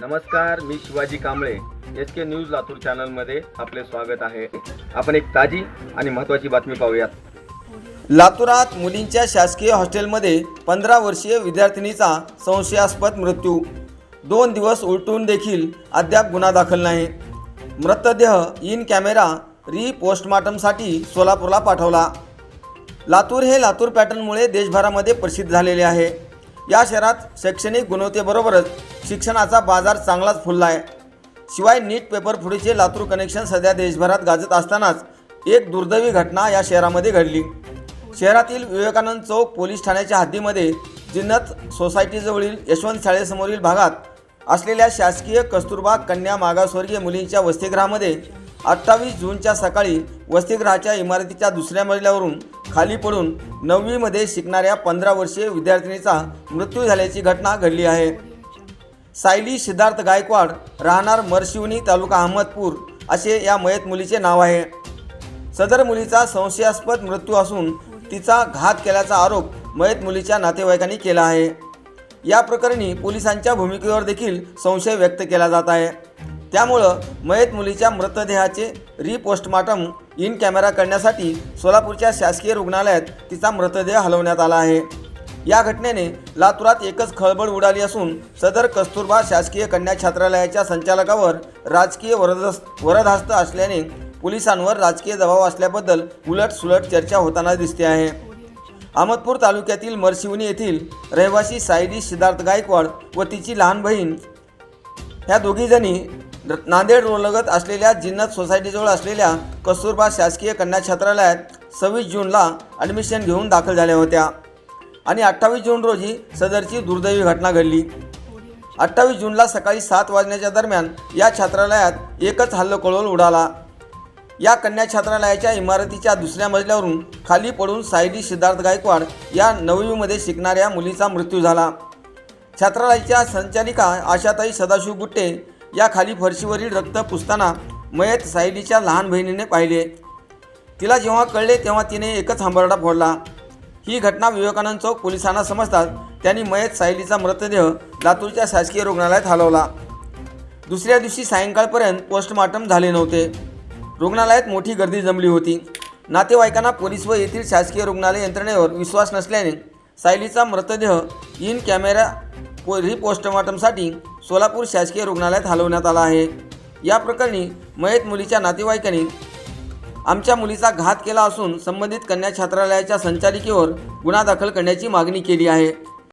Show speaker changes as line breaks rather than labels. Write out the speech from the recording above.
नमस्कार मी Shivaji Kamble. S K news Latur चॅनलमध्ये आपले स्वागत आहे. आपण एक ताजी आणि महत्त्वाची बातमी पाहूयात.
लातूरात मुलींच्या शासकीय हॉस्टेलमध्ये पंधरा वर्षीय विद्यार्थिनीचा संशयास्पद मृत्यू. दोन दिवस उलटून देखील अद्याप गुन्हा दाखल नाही. मृतदेह इन कॅमेरा री पोस्टमार्टमसाठी सोलापूरला पाठवला. लातूर हे लातूर पॅटर्नमुळे देशभरामध्ये प्रसिद्ध झालेले आहे. या शहरात शैक्षणिक गुणवत्तेबरोबरच शिक्षणाचा बाजार चांगलाच फुलला आहे. शिवाय नीट पेपर फुडीचे लातूर कनेक्शन सध्या देशभरात गाजत असतानाच एक दुर्दैवी घटना या शहरामध्ये घडली. शहरातील विवेकानंद चौक पोलीस ठाण्याच्या हद्दीमध्ये जिन्नत सोसायटीजवळील यशवंत शाळेसमोरील भागात असलेल्या शासकीय कस्तुरबा कन्या मागासवर्गीय मुलींच्या वसतिगृहामध्ये अठ्ठावीस जूनच्या सकाळी वसतिगृहाच्या इमारतीच्या दुसऱ्या मजल्यावरून खाली पडून नववीमध्ये शिकणाऱ्या पंधरा वर्षीय विद्यार्थिनीचा मृत्यू झाल्याची घटना घडली आहे. सायली सिद्धार्थ गायकवाड राहणार मरशिवनी तालुका अहमदपूर असे या मयत मुलीचे नाव आहे. सदर मुलीचा संशयास्पद मृत्यू असून तिचा घात केल्याचा आरोप मयत मुलीच्या नातेवाईकांनी केला आहे. या प्रकरणी पोलिसांच्या भूमिकेवर देखील संशय व्यक्त केला जात आहे. त्यामुळं मयत मुलीच्या मृतदेहाचे रिपोस्टमार्टम इन कॅमेरा करण्यासाठी सोलापूरच्या शासकीय रुग्णालयात तिचा मृतदेह हलवण्यात आला आहे. या घटनेने लातूरात एकच खळबळ उडाली असून सदर कस्तुरबा शासकीय कन्या छात्रालयाच्या संचालकावर राजकीय वरदस् वरदहस्त असल्याने पोलिसांवर राजकीय दबाव असल्याबद्दल उलट सुलट चर्चा होताना दिसते आहे. अहमदपूर तालुक्यातील मरशिवनी येथील रहिवासी सायली सिद्धार्थ गायकवाड व तिची लहान बहीण ह्या दोघीजणी नांदेड रोडलगत असलेल्या जिन्नत सोसायटीजवळ असलेल्या कस्तुरबा शासकीय कन्या छात्रालयात सव्वीस जूनला ॲडमिशन घेऊन दाखल झाल्या होत्या. आणि अठ्ठावीस जून रोजी सदरची दुर्दैवी घटना घडली. अठ्ठावीस जूनला सकाळी सात वाजण्याच्या दरम्यान या छात्रालयात एकच हल्लकळोल उडाला. या कन्या छात्रालयाच्या इमारतीच्या दुसऱ्या मजल्यावरून खाली पडून सायली सिद्धार्थ गायकवाड या नववीमध्ये शिकणाऱ्या मुलीचा मृत्यू झाला. छात्रालयाच्या संचालिका आशाताई सदाशिव गुट्टे या खाली फरशीवरील रक्त पुसताना मयत सायलीच्या लहान बहिणीने पाहिले. तिला जेव्हा कळले तेव्हा तिने एकच हंबरडा फोडला. ही घटना विवेकानंद चौक पोलिसांना समजतात. त्यांनी मयत सायलीचा मृतदेह लातूरच्या शासकीय रुग्णालयात हलवला. दुसऱ्या दिवशी सायंकाळपर्यंत पोस्टमार्टम झाले नव्हते. रुग्णालयात मोठी गर्दी जमली होती. नातेवाईकांना पोलीस व येथील शासकीय रुग्णालय यंत्रणेवर विश्वास नसल्याने सायलीचा मृतदेह इन कॅमेरा पो रिपोस्टमार्टमसाठी सोलापूर शासकीय रुग्णालयात हलवण्यात आला आहे. या प्रकरणी मयत मुलीच्या नातेवाईकांनी आमच्या मुलीचा घात केला असून संबंधित कन्या छात्रालयाच्या संचालिकेवर गुन्हा दाखल करण्याची मागणी केली आहे.